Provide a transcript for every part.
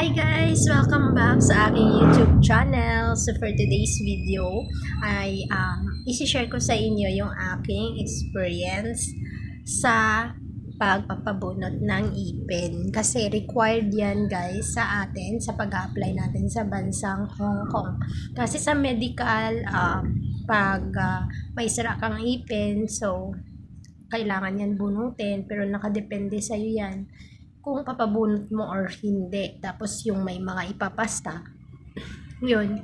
Hi guys! Welcome back sa aking YouTube channel. So for today's video ay um, isi-share ko sa inyo yung aking experience sa pagpapabunot ng ipin. Kasi required yan guys sa atin sa pag-apply natin sa bansang Hong Kong. Kasi sa medical, um, pag uh, may sira kang ipin, so kailangan yan bunutin pero nakadepende sa iyo yan kung papabunot mo or hindi. Tapos yung may mga ipapasta, yun,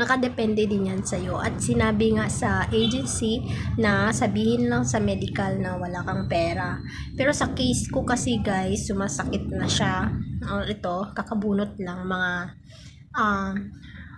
nakadepende din yan sa'yo. At sinabi nga sa agency na sabihin lang sa medical na wala kang pera. Pero sa case ko kasi guys, sumasakit na siya. Uh, ito, kakabunot lang mga um,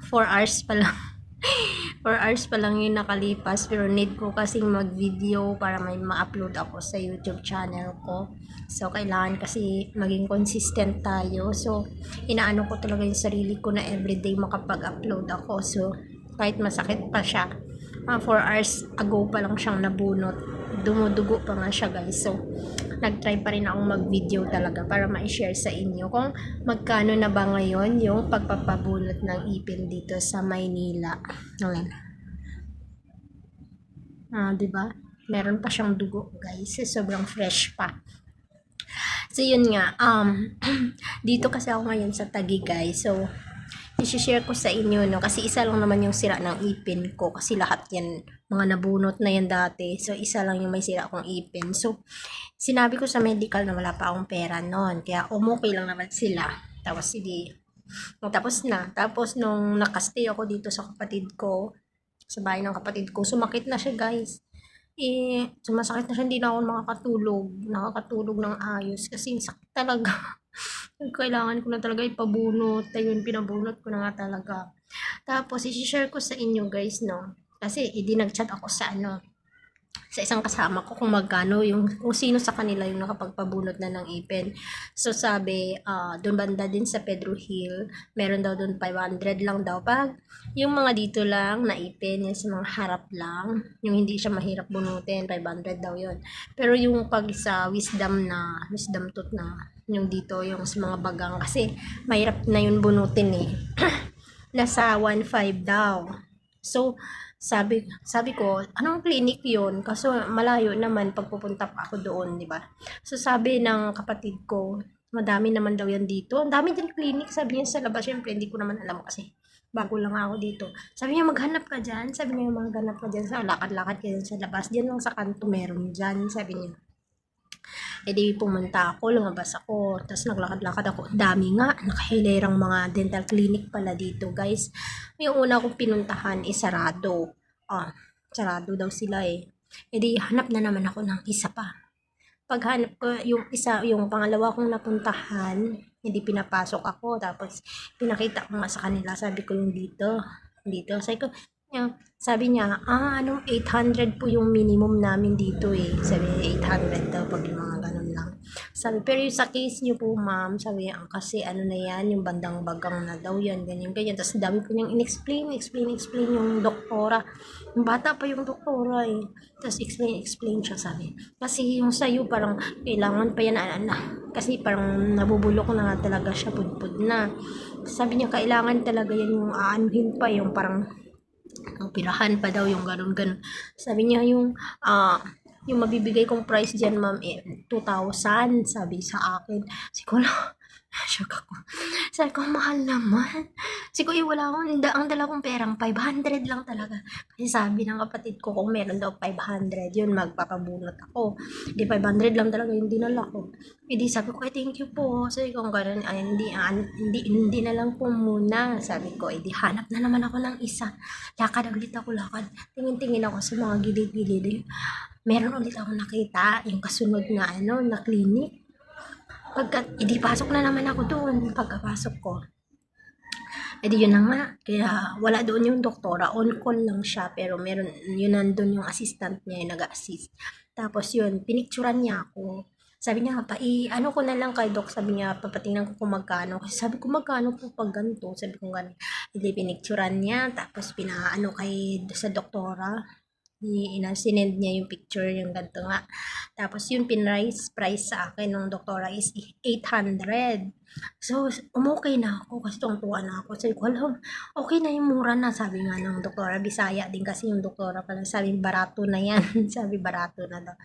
4 hours pa lang. 4 hours pa lang yung nakalipas pero need ko kasing mag-video para may ma-upload ako sa YouTube channel ko. So, kailangan kasi maging consistent tayo. So, inaano ko talaga yung sarili ko na everyday makapag-upload ako. So, kahit masakit pa siya, uh, 4 hours ago pa lang siyang nabunot. Dumudugo pa nga siya guys. So, nag-try pa rin akong mag-video talaga para ma-share sa inyo kung magkano na ba ngayon yung pagpapabunot ng ipin dito sa Maynila. Ayan. Ah, 'di ba? Meron pa siyang dugo, guys. Sobrang fresh pa. So, yun nga. Um, dito kasi ako ngayon sa Taguig, guys. So, i-share ko sa inyo, no? Kasi isa lang naman yung sira ng ipin ko. Kasi lahat yan, mga nabunot na yan dati. So, isa lang yung may sira kong ipin. So, sinabi ko sa medical na wala pa akong pera noon. Kaya, umukay lang naman sila. Tapos, hindi. Tapos na. Tapos, nung nakastay ako dito sa kapatid ko, sa bahay ng kapatid ko, sumakit na siya, guys eh, sumasakit na siya, hindi na ako makakatulog, nakakatulog ng ayos, kasi sakit talaga. Kailangan ko na talaga ipabunot, ayun, pinabunot ko na nga talaga. Tapos, isi-share ko sa inyo guys, no, kasi, hindi nag-chat ako sa ano, sa isang kasama ko kung magkano yung kung sino sa kanila yung nakapagpabunot na ng ipin. So sabi, uh, doon banda din sa Pedro Hill, meron daw doon 500 lang daw. Pag yung mga dito lang na ipin, yung sa mga harap lang, yung hindi siya mahirap bunutin, 500 daw yon Pero yung pag sa wisdom na, wisdom tooth na, yung dito, yung sa mga bagang, kasi mahirap na yun bunutin eh. Nasa 1.5 daw. So, sabi sabi ko, anong clinic 'yon? Kaso malayo naman pagpupunta pa ako doon, 'di ba? So sabi ng kapatid ko, madami naman daw yan dito. Ang dami din clinic, sabi niya sa labas. Syempre, hindi ko naman alam kasi bago lang ako dito. Sabi niya, maghanap ka dyan. Sabi niya, maghanap ka dyan. Sa lakad-lakad ka dyan sa labas. Diyan lang sa kanto meron dyan. Sabi niya. E di pumunta ako, lumabas ako, tapos naglakad-lakad ako. Dami nga, nakahilerang mga dental clinic pala dito, guys. Yung una kong pinuntahan is sarado. Ah, sarado daw sila eh. E di hanap na naman ako ng isa pa. Paghanap ko yung isa, yung pangalawa kong napuntahan, hindi pinapasok ako. Tapos pinakita ko nga sa kanila, sabi ko yung dito, dito. Sabi ko, yung, sabi niya, ah, anong 800 po yung minimum namin dito eh. Sabi niya, 800 daw pag yung mga ganun lang. Sabi, pero yung sa case niyo po, ma'am, sabi niya, kasi ano na yan, yung bandang bagang na daw yan, ganyan, ganyan. Tapos dami ko niyang in-explain, explain, explain yung doktora. Yung bata pa yung doktora eh. Tapos explain, explain siya, sabi. Kasi yung sa'yo, parang kailangan pa yan, ano, kasi parang nabubulok na nga talaga siya, pudpud na. Sabi niya, kailangan talaga yan yung aanuhin pa, yung parang ang pirahan pa daw yung ganun ganun. Sabi niya yung uh, yung mabibigay kong price diyan ma'am eh 2,000 sabi sa akin. Siguro Shock ako. Sabi ko, mahal naman. Sabi ko, eh, wala akong, ang dala kong perang 500 lang talaga. Kasi sabi ng kapatid ko, kung meron daw 500, yun, magpapabunot ako. Di 500 lang talaga yung dinala ko. E di sabi ko, eh, thank you po. Sabi ko, ganun, ay, hindi, hindi, hindi na lang po muna. Sabi ko, eh, di hanap na naman ako ng isa. Lakad ulit ako, lakad. Tingin-tingin ako sa mga gilid-gilid. Meron ulit ako nakita, yung kasunod na, ano, na clinic Pagka, edi pasok na naman ako doon pagkapasok ko. Edi yun na nga, kaya wala doon yung doktora, on call lang siya, pero meron, yun nandun yung assistant niya yung nag-assist. Tapos yun, pinicturan niya ako. Sabi niya, pa, i, ano ko na lang kay doc, sabi niya, papatingnan ko kung magkano. Kasi sabi ko, magkano po pag ganito? Sabi ko, ganito. Hindi, pinicturan niya, tapos pinaano kay sa doktora ina sinend niya yung picture yung ganito nga. Tapos yung pinrice price sa akin ng doktora is 800. So, umokay na ako kasi tuwang-tuwa na ako. Sabi ko, alam, okay na yung mura na. Sabi nga ng doktora, Bisaya din kasi yung doktora pala. Sabi, barato na yan. sabi, barato na daw.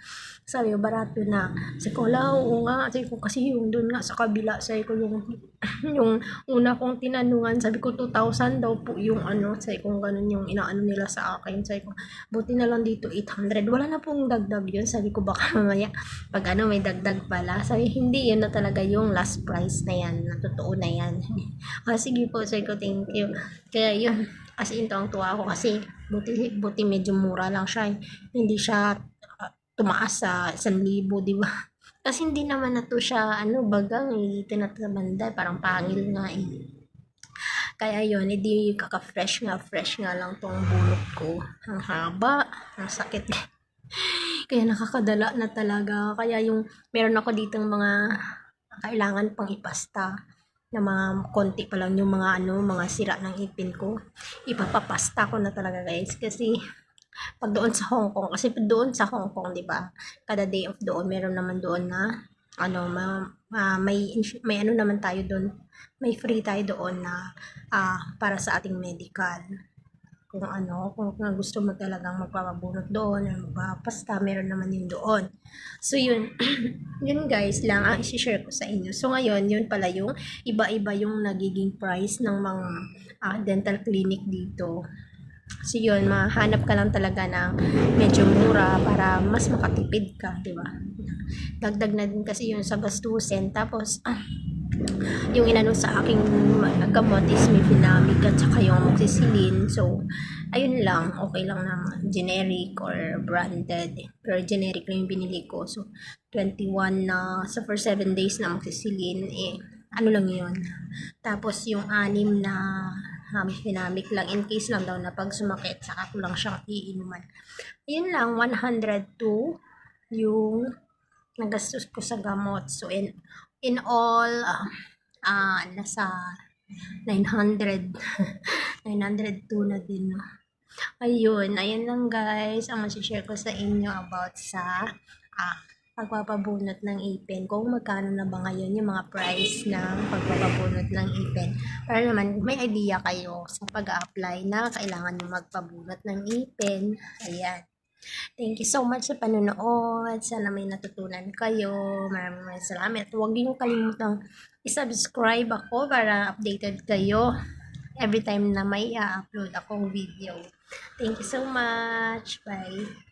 Sabi, barato na. Sabi ko, wala, oo nga. Sabi ko, kasi yung doon nga sa kabila, sabi ko, yung, yung una kong tinanungan, sabi ko, 2,000 daw po yung ano. Sabi ko, ganun yung inaano nila sa akin. Sabi ko, buti na lang dito, 800. Wala na pong dagdag yun. Sabi ko, baka mamaya, pag ano, may dagdag pala. Sabi, hindi, yun na talaga yung last price na yan. Na na yan. ah, sige po, sabi ko, thank you. Kaya yun, as in, tuwang tuwa ako kasi buti, buti medyo mura lang siya. Hindi siya ah, tumaas sa 1,000, di ba? Kasi hindi naman na to siya, ano, bagang, eh, dito na sa banda, parang pangil nga eh. Kaya yun, hindi kaka-fresh nga, fresh nga lang tong bulok ko. Ang haba, ang sakit. Kaya nakakadala na talaga. Kaya yung, meron ako ditong mga kailangan pang ipasta na mga konti pa lang yung mga ano, mga sira ng ipin ko. Ipapapasta ko na talaga guys kasi pag doon sa Hong Kong, kasi doon sa Hong Kong, di ba, kada day of doon, meron naman doon na, ano, ma, ma- may, may ano naman tayo doon, may free tayo doon na, ah, para sa ating medical. Kung ano, kung, kung gusto mo talagang magpapabunot doon, or magpapasta, meron naman yun doon. So, yun, yun guys lang ang isi-share ko sa inyo. So, ngayon, yun pala yung iba-iba yung nagiging price ng mga ah, dental clinic dito. So yun, mahanap ka lang talaga ng medyo mura para mas makatipid ka, di ba? Dagdag na din kasi yun sa gastusin. Tapos, ah, yung inano sa aking gamot is may pinamig at saka yung amoxicillin. So, ayun lang. Okay lang na generic or branded. Pero generic lang yung binili ko. So, 21 na sa for 7 days na amoxicillin, eh, ano lang yun. Tapos, yung anim na um, pinamik lang in case lang daw na pag sumakit, saka ko lang siyang iinuman. Yun lang, 102 yung nagastos ko sa gamot. So, in, in all, ah, ah, nasa 900, 902 na din. Ayun, ayun lang guys, ang masishare ko sa inyo about sa ah, pagpapabunot ng ipin. Kung magkano na ba ngayon yung mga price ng pagpapabunot ng ipin. Para naman may idea kayo sa pag-apply na kailangan nyo magpabunot ng ipin. Ayan. Thank you so much sa panonood. Sana may natutunan kayo. Maraming maraming salamat. Huwag niyo kalimutang i-subscribe ako para updated kayo every time na may i-upload akong video. Thank you so much. Bye.